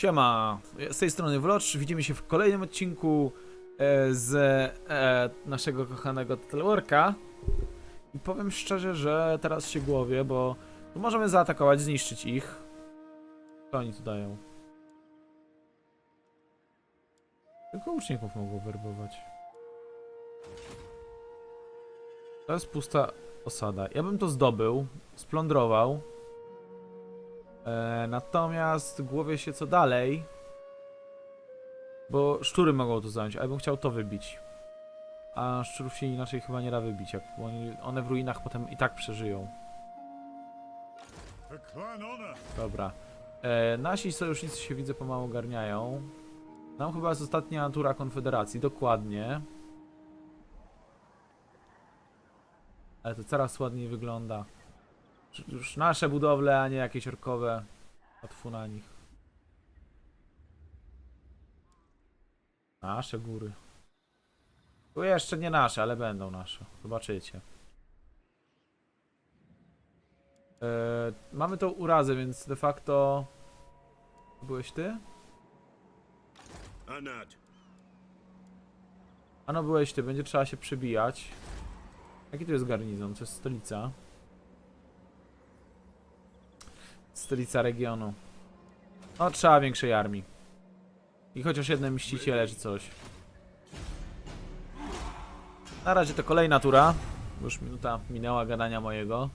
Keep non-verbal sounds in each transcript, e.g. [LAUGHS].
Siema, z tej strony Wlocz, widzimy się w kolejnym odcinku e, z e, naszego kochanego Teleworka i powiem szczerze, że teraz się głowię, bo możemy zaatakować, zniszczyć ich. Co oni tu dają? Tylko uczniów mogą werbować. To jest pusta osada. Ja bym to zdobył, splądrował. E, natomiast głowie się co dalej. Bo szczury mogą to zająć, a ja bym chciał to wybić. A szczurów się inaczej chyba nie da wybić, jak one w ruinach potem i tak przeżyją. Dobra. E, nasi sojusznicy się widzę pomału ogarniają. Nam chyba jest ostatnia tura Konfederacji, dokładnie. Ale to coraz ładniej wygląda. Już- nasze budowle, a nie jakieś orkowe. Łatwo na nich. Nasze góry. Tu jeszcze nie nasze, ale będą nasze. Zobaczycie. E, mamy tą urazę, więc de facto... Byłeś ty? Anat. Ano byłeś ty, będzie trzeba się przebijać. Jaki to jest garnizon? To jest stolica. Stolica regionu. No, trzeba większej armii. I chociaż jedne mściciele czy coś. Na razie to kolejna tura. Już minuta minęła gadania mojego.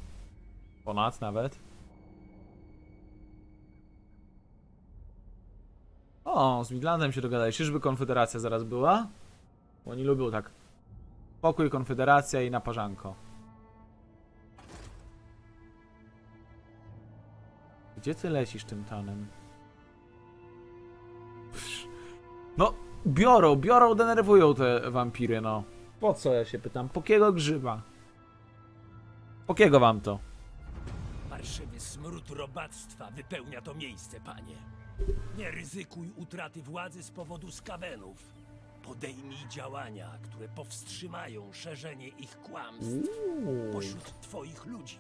Ponad nawet. O, z Midlandem się dogadali. Czyżby Konfederacja zaraz była? Bo oni lubią tak. Pokój, Konfederacja i naparzanko. Gdzie ty lecisz tym tanem? Psz. No, biorą, biorą, denerwują te wampiry, no. Po co ja się pytam? Pokiego grzyba? Pokiego wam to? Parszywy smród robactwa wypełnia to miejsce, panie. Nie ryzykuj utraty władzy z powodu skawenów. Podejmij działania, które powstrzymają szerzenie ich kłamstw pośród twoich ludzi.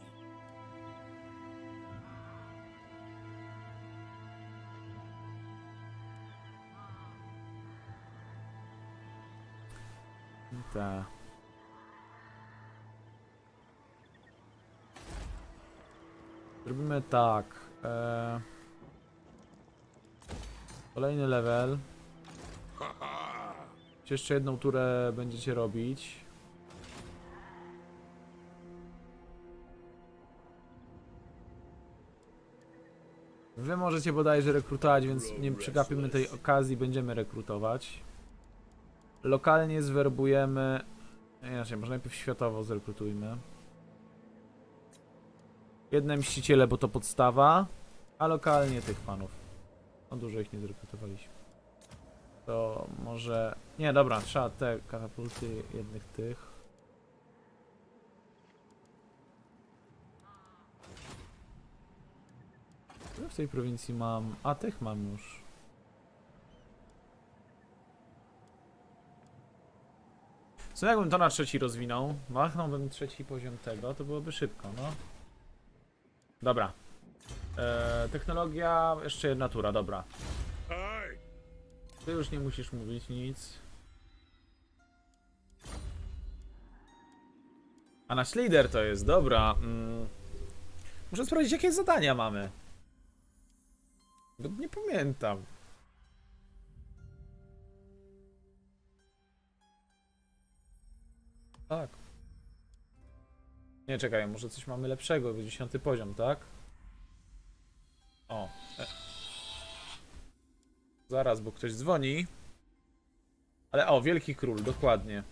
Ta. Zrobimy tak. E... Kolejny level. Jeszcze jedną turę będziecie robić. Wy możecie bodajże rekrutować, więc nie przegapimy tej okazji, będziemy rekrutować. Lokalnie zwerbujemy. Inaczej, może najpierw światowo zrekrutujmy. Jedne mściciele, bo to podstawa, a lokalnie tych panów. No dużo ich nie zrekrutowaliśmy. To może. Nie, dobra, trzeba te katapulty jednych tych. W tej prowincji mam? A tych mam już. Co jakbym to na trzeci rozwinął? Machnąłbym trzeci poziom tego, to byłoby szybko, no. Dobra. Eee, technologia, jeszcze jedna tura, dobra. Ty już nie musisz mówić nic. A nasz lider to jest, dobra. Mm. Muszę sprawdzić, jakie zadania mamy. Bo nie pamiętam. Tak. Nie, czekaj, może coś mamy lepszego, 10 poziom, tak? O. E. Zaraz, bo ktoś dzwoni. Ale o, Wielki Król, dokładnie.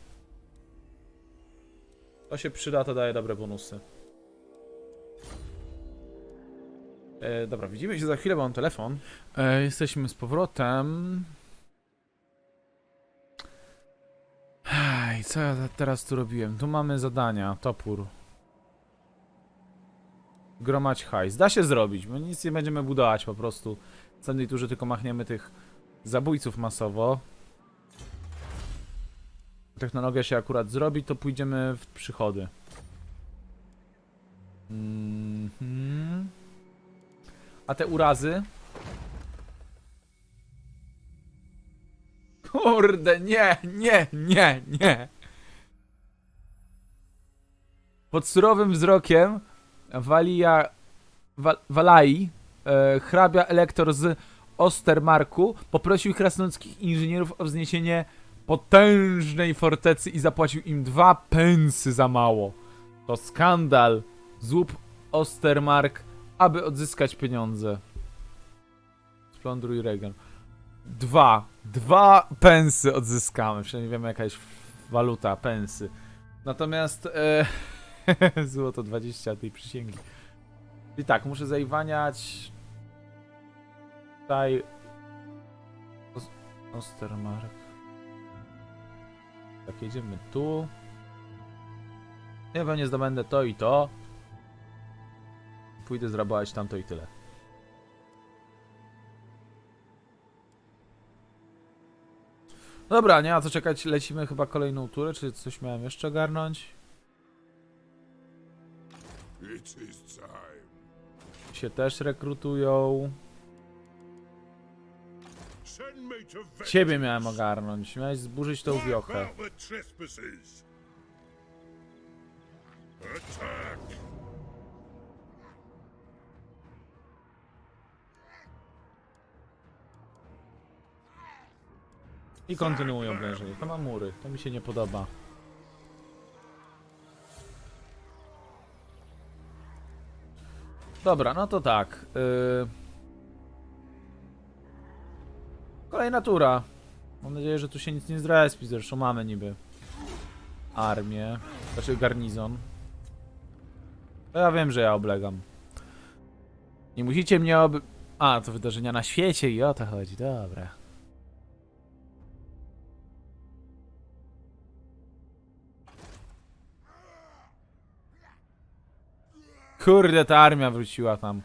To się przyda, to daje dobre bonusy. E, dobra, widzimy się za chwilę, bo mam telefon. E, jesteśmy z powrotem. Co ja teraz tu robiłem? Tu mamy zadania, topór. Gromać hajs. Da się zrobić, my nic nie będziemy budować po prostu. W następnej turze tylko machniemy tych zabójców masowo. Technologia się akurat zrobi, to pójdziemy w przychody. Mhm. A te urazy? Kurde, nie, nie, nie, nie. Pod surowym wzrokiem Walia, Wa, Walai, e, hrabia elektor z Ostermarku, poprosił krasnoludzkich inżynierów o wzniesienie potężnej fortecy i zapłacił im dwa pensy za mało. To skandal. Złup Ostermark, aby odzyskać pieniądze. Splądruj Reagan. Dwa. Dwa pensy odzyskamy. Przynajmniej wiemy jaka jest waluta, pensy. Natomiast e, [LAUGHS] złoto 20 tej przysięgi. I tak, muszę zaiwaniać tutaj Os- Ostermark. Tak, jedziemy tu. Ja pewnie zdobędę to i to. Pójdę zrabować tamto i tyle. Dobra, nie ma co czekać, lecimy chyba kolejną turę, czy coś miałem jeszcze ogarnąć? It is time. Się też rekrutują. Ciebie miałem ogarnąć, miałeś zburzyć tą wiochę. trespassers. Attack. I kontynuują oblężenie. To ma mury, to mi się nie podoba. Dobra, no to tak. Yy... Kolejna tura. Mam nadzieję, że tu się nic nie zrespi, zresztą mamy niby armię, znaczy garnizon. To ja wiem, że ja oblegam. Nie musicie mnie ob... A, to wydarzenia na świecie i o to chodzi, dobra. Kurde, ta armia wróciła tam.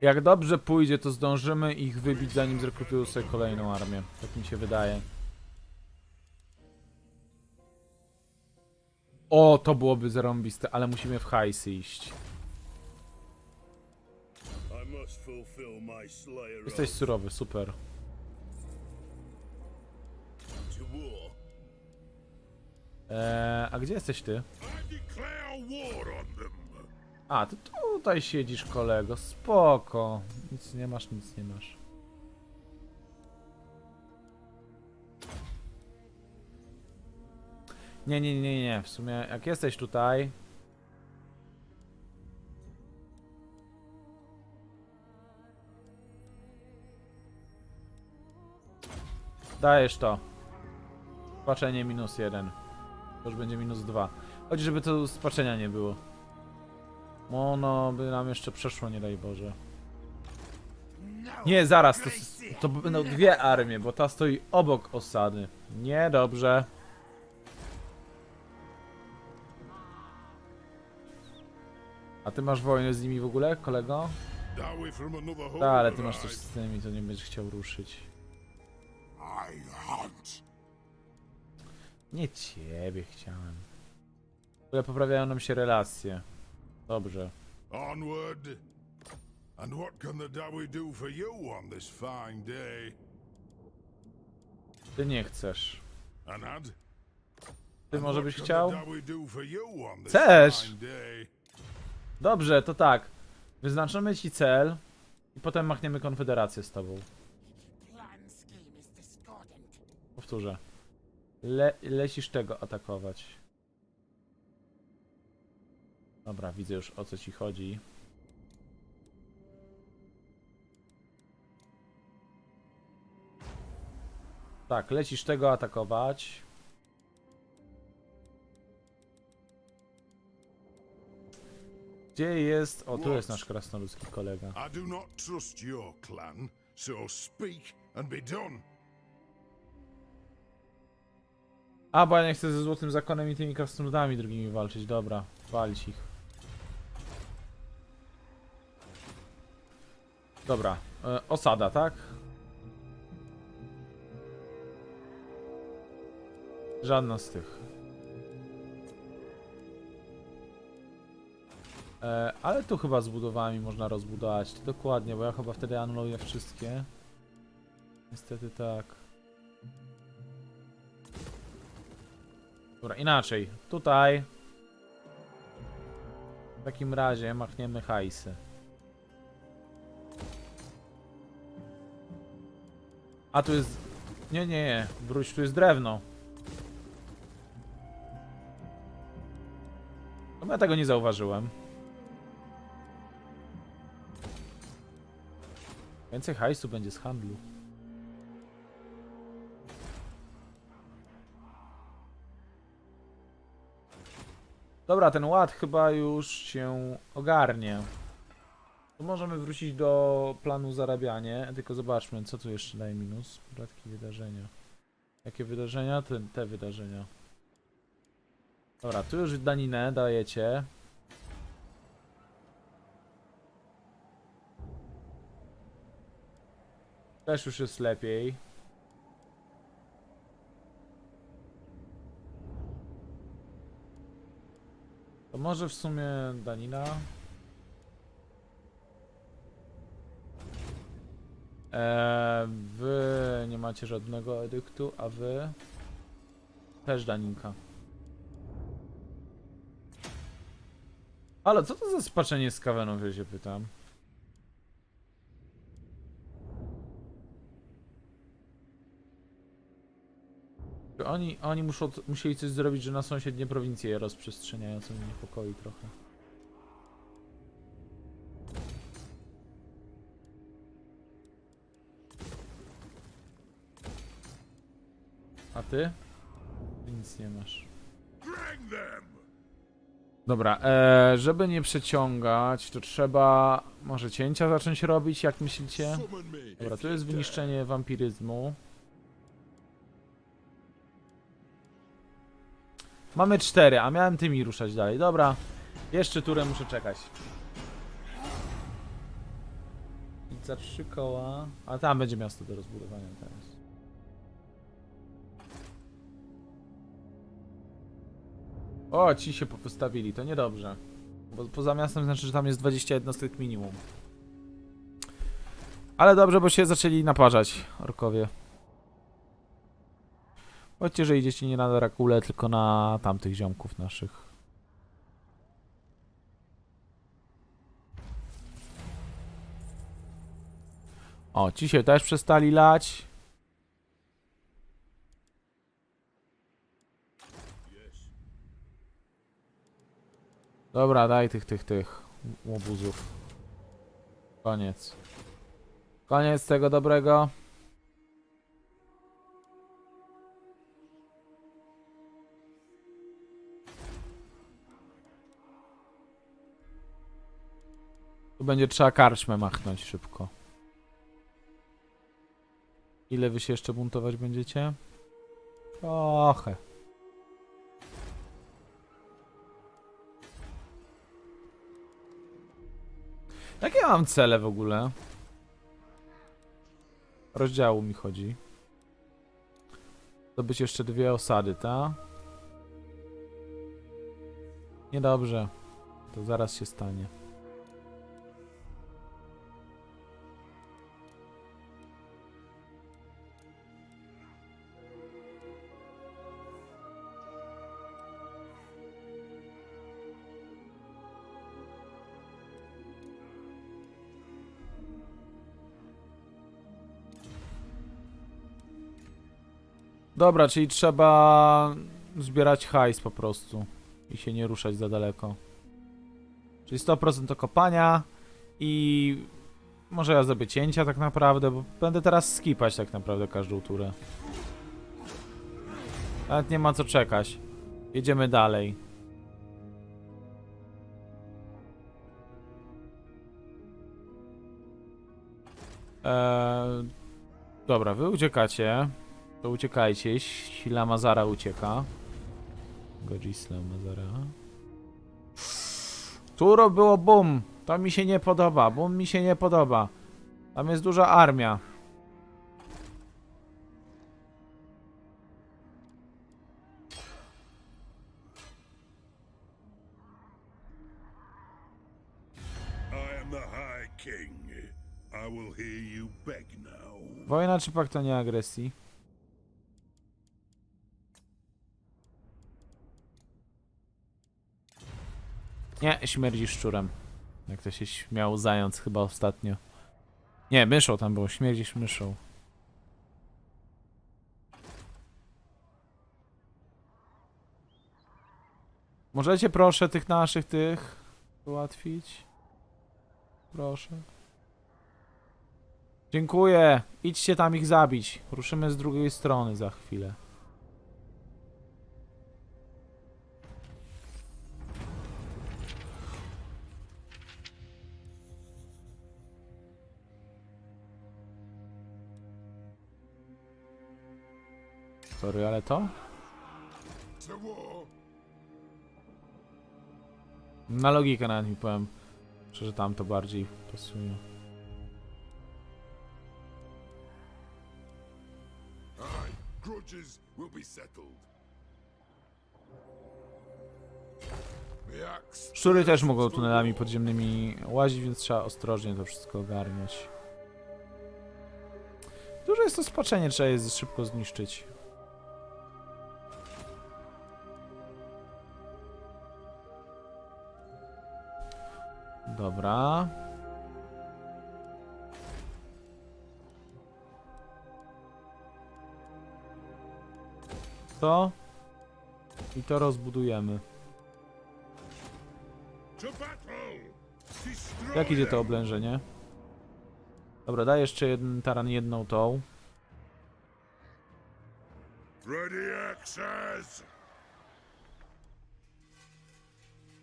Jak dobrze pójdzie, to zdążymy ich wybić, zanim zrekrutują sobie kolejną armię. Tak mi się wydaje. O, to byłoby zarąbiste, ale musimy w hajsy iść. Jesteś surowy, super. Eee, a gdzie jesteś ty? A, ty tutaj siedzisz, kolego. Spoko. Nic nie masz, nic nie masz. Nie, nie, nie, nie. W sumie, jak jesteś tutaj. Dajesz to. Spaczenie minus jeden. To już będzie minus dwa. Chodzi, żeby to spaczenia nie było. Ono by nam jeszcze przeszło, nie daj Boże. Nie, zaraz, to, to będą dwie armie, bo ta stoi obok osady. Nie, dobrze. A ty masz wojnę z nimi w ogóle, kolego? Tak, ale ty masz coś z tymi, to nie będziesz chciał ruszyć. I hunt. Nie ciebie chciałem. W ogóle poprawiają nam się relacje. Dobrze. Onward. And what can the Dawi do for you on this fine day? Ty nie chcesz. Anad? Ty może byś chciał? Chcesz? Dobrze, to tak. Wyznaczymy ci cel i potem machniemy konfederację z tobą. Powtórzę. Le lecisz tego atakować. Dobra, widzę już o co ci chodzi. Tak, lecisz tego atakować. Gdzie jest... O, tu jest nasz krasnoludzki kolega. I do not trust your clan, so speak and be done. A, bo ja nie chcę ze Złotym Zakonem i tymi krasnoludami drugimi walczyć. Dobra, walić ich. Dobra, e, osada, tak? Żadna z tych. E, ale tu chyba z budowami można rozbudować. Dokładnie, bo ja chyba wtedy anuluję wszystkie. Niestety tak. Dobra, inaczej. Tutaj. W takim razie machniemy hajsy. A tu jest... Nie, nie, nie. Wróć, tu jest drewno. No ja tego nie zauważyłem. Więcej hajsu będzie z handlu. Dobra, ten ład chyba już się ogarnie. To możemy wrócić do planu zarabianie, tylko zobaczmy, co tu jeszcze daje minus. Podatki wydarzenia. Jakie wydarzenia? Te, te wydarzenia. Dobra, tu już daninę dajecie. Też już jest lepiej. To może w sumie danina. Eee, wy nie macie żadnego edyktu, a wy też daninka. Ale co to za spaczenie z kaweną, że się pytam? Oni, oni muszą, musieli coś zrobić, że na sąsiednie prowincje je rozprzestrzeniają, co mnie niepokoi trochę. A ty? Ty nic nie masz. Dobra, e, żeby nie przeciągać, to trzeba może cięcia zacząć robić, jak myślicie? Dobra, tu jest wyniszczenie wampiryzmu. Mamy cztery, a miałem tymi ruszać dalej. Dobra, jeszcze turę muszę czekać. I za trzy koła. A tam będzie miasto do rozbudowania teraz. O, ci się postawili, to niedobrze. Bo poza miastem znaczy, że tam jest 20 jednostek minimum. Ale dobrze, bo się zaczęli naparzać orkowie. Chodźcie, że idziecie nie na Drakulę, tylko na tamtych ziomków naszych. O, ci się też przestali lać. Dobra, daj tych, tych, tych łobuzów. Koniec. Koniec tego dobrego. Tu będzie trzeba karczmę machnąć szybko. Ile wy się jeszcze buntować będziecie? Trochę. Jakie mam cele w ogóle? Rozdziału mi chodzi. Zdobyć jeszcze dwie osady, ta? Niedobrze. To zaraz się stanie. Dobra, czyli trzeba zbierać hajs po prostu i się nie ruszać za daleko. Czyli 100% do kopania i może ja zrobię cięcia tak naprawdę, bo będę teraz skipać tak naprawdę każdą turę. Nawet nie ma co czekać. Jedziemy dalej. Eee, dobra, wy uciekacie. To uciekajcie, Sila Mazara ucieka. Godzisla Mazara. Turo było bum. To mi się nie podoba. Bum mi się nie podoba. Tam jest duża armia. Wojna czy pakt o nieagresji? Nie, śmierdzi szczurem. Jak to się śmiał zając chyba ostatnio. Nie, myszą tam było, śmierdzisz myszą. Możecie proszę tych naszych tych ułatwić? Proszę. Dziękuję. Idźcie tam ich zabić. Ruszymy z drugiej strony za chwilę. Sorry, ale to? Na logikę nawet mi powiem. Że tam to bardziej pasuje. Grudges. Szczury też mogą tunelami podziemnymi łazić, więc trzeba ostrożnie to wszystko ogarniać. Duże jest to spaczenie, trzeba je szybko zniszczyć. To. I to rozbudujemy. Jak idzie to oblężenie? Dobra, daj jeszcze jeden taran, jedną tą.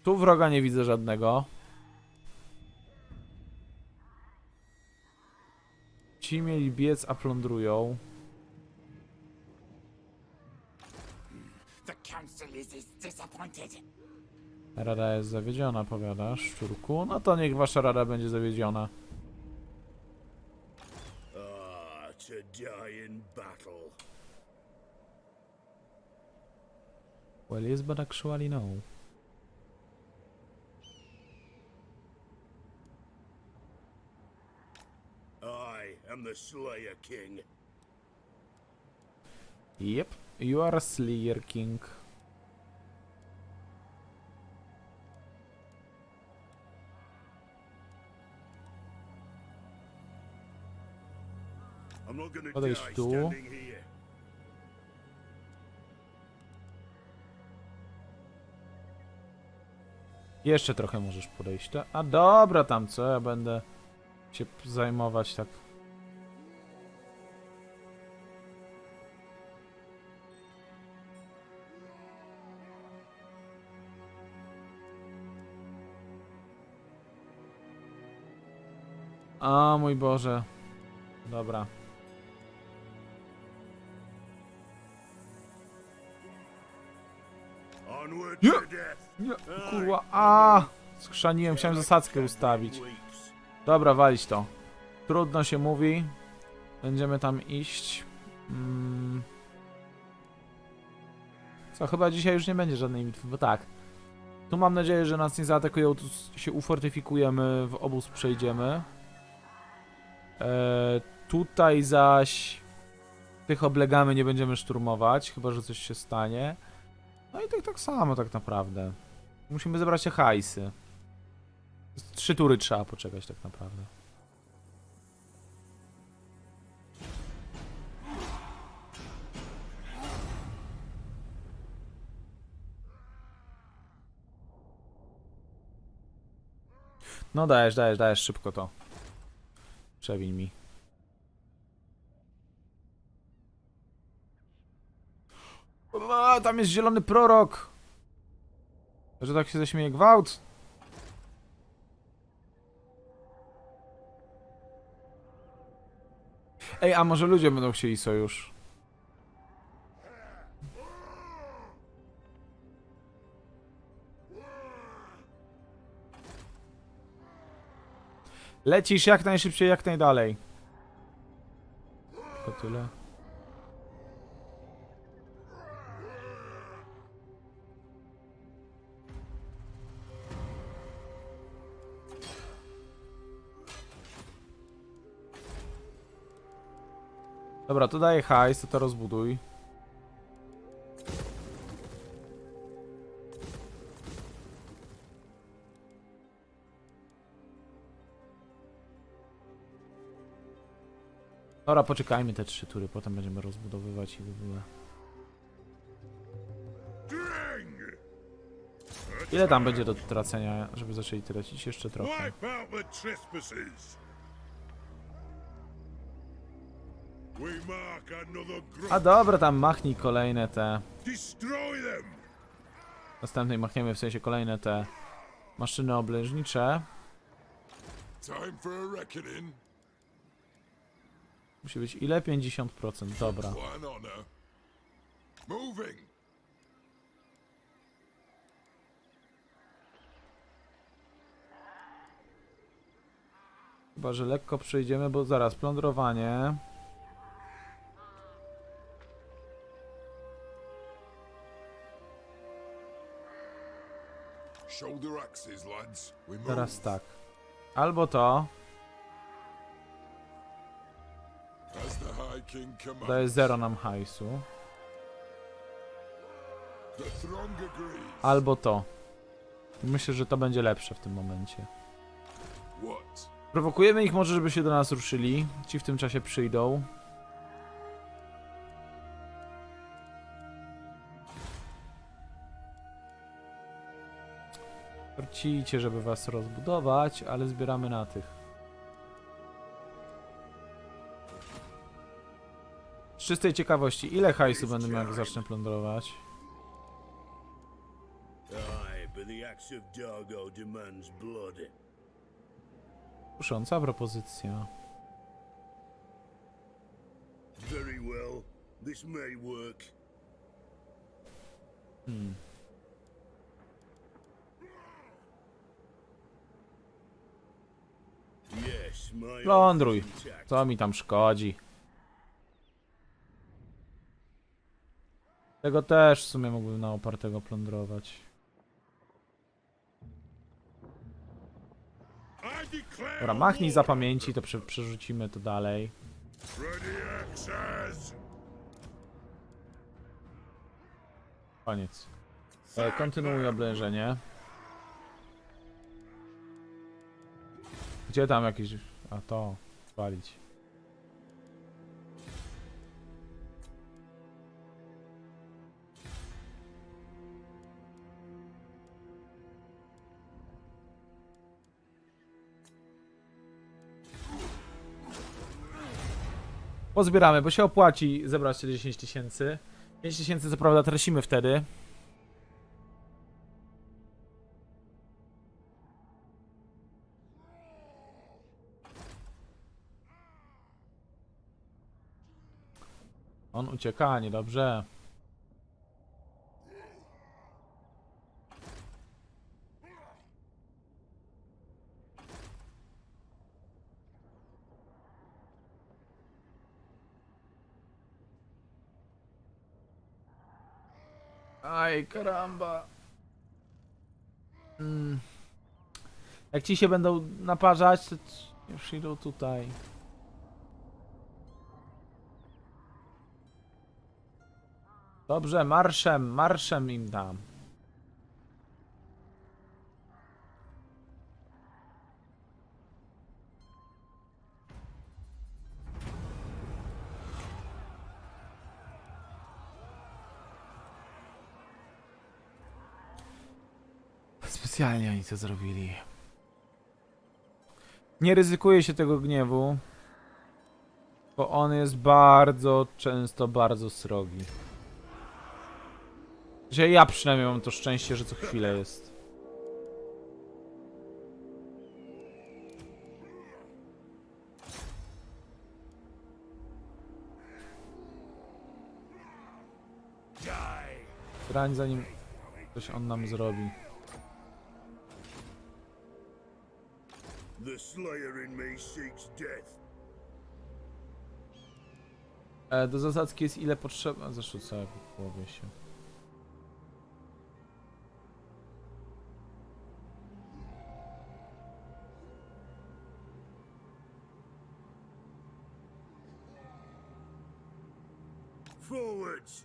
Tu wroga nie widzę żadnego. Ci mieli biec, a plądrują. Rada jest zawiedziona, powiadasz, szczurku. No to niech wasza rada będzie zawiedziona. Ah, to die in battle. Well, yes, but actually no. I am the Slayer King. Yep, you are a Slayer King. Podejdź tu. Jeszcze trochę możesz podejść. ta- A dobra tam, co ja będę się zajmować tak. A mój Boże. Dobra. Nie. Nie, kurwa, a Skrzaniłem, chciałem zasadzkę ustawić. Dobra, walić to. Trudno się mówi. Będziemy tam iść. Mm. Co, chyba dzisiaj już nie będzie żadnej bitwy, bo tak. Tu mam nadzieję, że nas nie zaatakują, tu się ufortyfikujemy, w obóz przejdziemy. E, tutaj zaś tych oblegamy, nie będziemy szturmować, chyba że coś się stanie. No i tak, tak samo tak naprawdę. Musimy zebrać te hajsy. Trzy tury trzeba poczekać tak naprawdę. No dajesz, dajesz, dajesz szybko to. Przewiń mi. A, tam jest zielony prorok! Że tak się zaśmieje gwałt. Ej, a może ludzie będą chcieli sojusz? Lecisz jak najszybciej, jak najdalej. To tyle. Dobra, to daję hajs, to to rozbuduj. Dobra, poczekajmy te trzy tury, potem będziemy rozbudowywać i w ogóle. Ile tam będzie do tracenia, żeby zaczęli tracić? Jeszcze trochę. A dobra, tam machnij kolejne te. Następnej machniemy w sensie kolejne te maszyny oblężnicze. Musi być ile? 50%. Dobra. Chyba, że lekko przejdziemy, bo zaraz plądrowanie. Teraz tak. Albo to. Daje zero nam hajsu. Albo to. Myślę, że to będzie lepsze w tym momencie. Prowokujemy ich może, żeby się do nas ruszyli. Ci w tym czasie przyjdą. Chcicie, żeby was rozbudować, ale zbieramy na tych. Z czystej ciekawości, ile hajsu będę miał, jak zacznę plądrować? Kusząca propozycja. Very well, this may work. Hmm. Yes, my Plądruj. Co mi tam szkodzi? Tego też w sumie mógłbym na opartego plądrować. Dobra, machnij za pamięci, to prze przerzucimy to dalej. Koniec. E, kontynuuj oblężenie. Gdzie tam jakieś... A to... Walić. Pozbieramy, bo się opłaci zebrać te 10 tysięcy. 5 tysięcy co prawda tracimy wtedy. On ucieka, niedobrze. Aj, karamba. Mm. Jak ci się będą naparzać, to ci- już idą tutaj. Dobrze, marszem, marszem im dam. Specjalnie oni to zrobili. Nie ryzykuje się tego gniewu, bo on jest bardzo często bardzo srogi. Że ja przynajmniej mam to szczęście, że co chwilę jest. Rań zanim coś on nam zrobi. The slayer in me seeks death. E, do zasadzki jest ile potrzeba. Zresztą całe po głowie się. Forwards!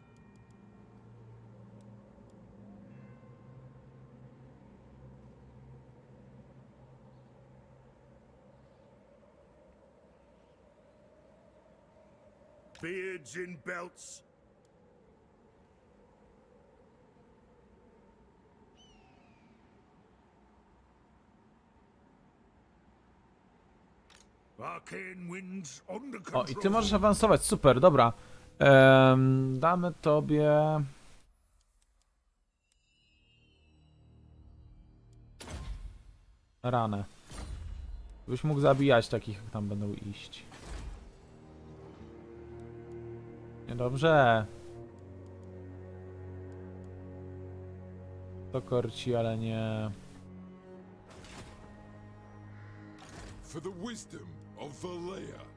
Beards in belts. Arcane winds under O, i ty możesz awansować, super, dobra. Em, damy tobie... Ranę. Byś mógł zabijać takich, jak tam będą iść. Niedobrze. To korci, ale nie... For the wisdom of Valea.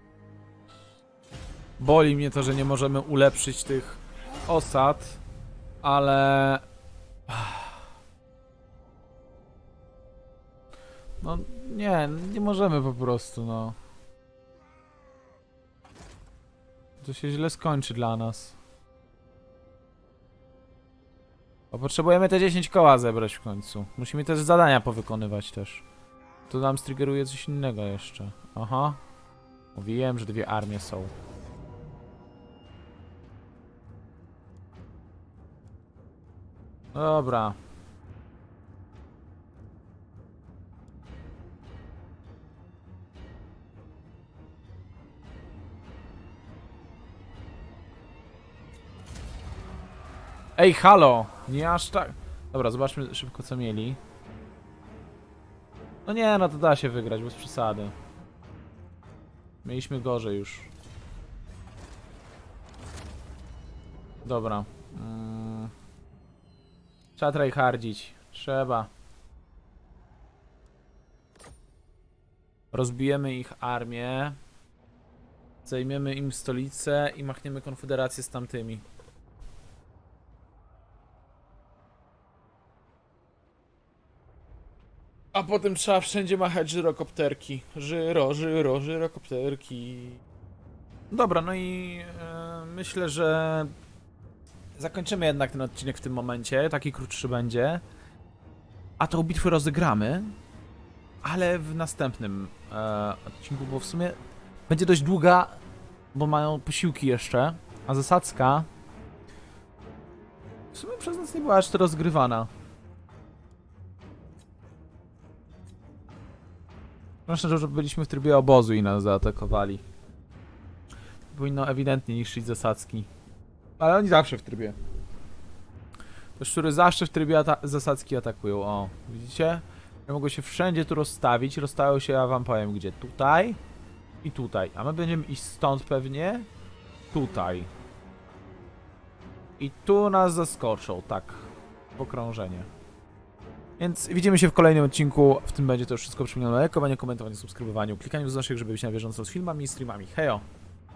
Boli mnie to, że nie możemy ulepszyć tych osad, ale... No nie, nie możemy po prostu, no. To się źle skończy dla nas. Bo potrzebujemy te 10 koła zebrać w końcu. Musimy też zadania powykonywać też. To nam striggeruje coś innego jeszcze. Aha. Mówiłem, że dwie armie są. Dobra. Ej, halo! Nie aż tak. Dobra, zobaczmy szybko co mieli. No nie, no to da się wygrać, bez przesady. Mieliśmy gorzej już. Dobra. Trzeba tryhardzić. Trzeba. Rozbijemy ich armię. Zajmiemy im stolicę i machniemy konfederację z tamtymi. A potem trzeba wszędzie machać żyrokopterki. Żyro, żyro, żyrokopterki. Dobra, no i e, myślę, że zakończymy jednak ten odcinek w tym momencie. Taki krótszy będzie. A tą bitwę rozegramy, ale w następnym e, odcinku, bo w sumie będzie dość długa, bo mają posiłki jeszcze. A zasadzka w sumie przez nas nie była aż rozgrywana. Proszę, że byliśmy w trybie obozu i nas zaatakowali. Powinno ewidentnie niszczyć zasadzki. Ale oni zawsze w trybie. Te szczury zawsze w trybie ata zasadzki atakują. O, widzicie? Ja mogą się wszędzie tu rozstawić. Rozstawią się, ja wam powiem gdzie. Tutaj i tutaj. A my będziemy iść stąd pewnie. Tutaj. I tu nas zaskoczą, tak. Pokrążenie. Więc widzimy się w kolejnym odcinku. W tym będzie to już wszystko przypomniane o lajkowaniu, komentowaniu, subskrybowaniu, klikaniu w znaszych, żeby być na bieżąco z filmami i streamami. Hejo!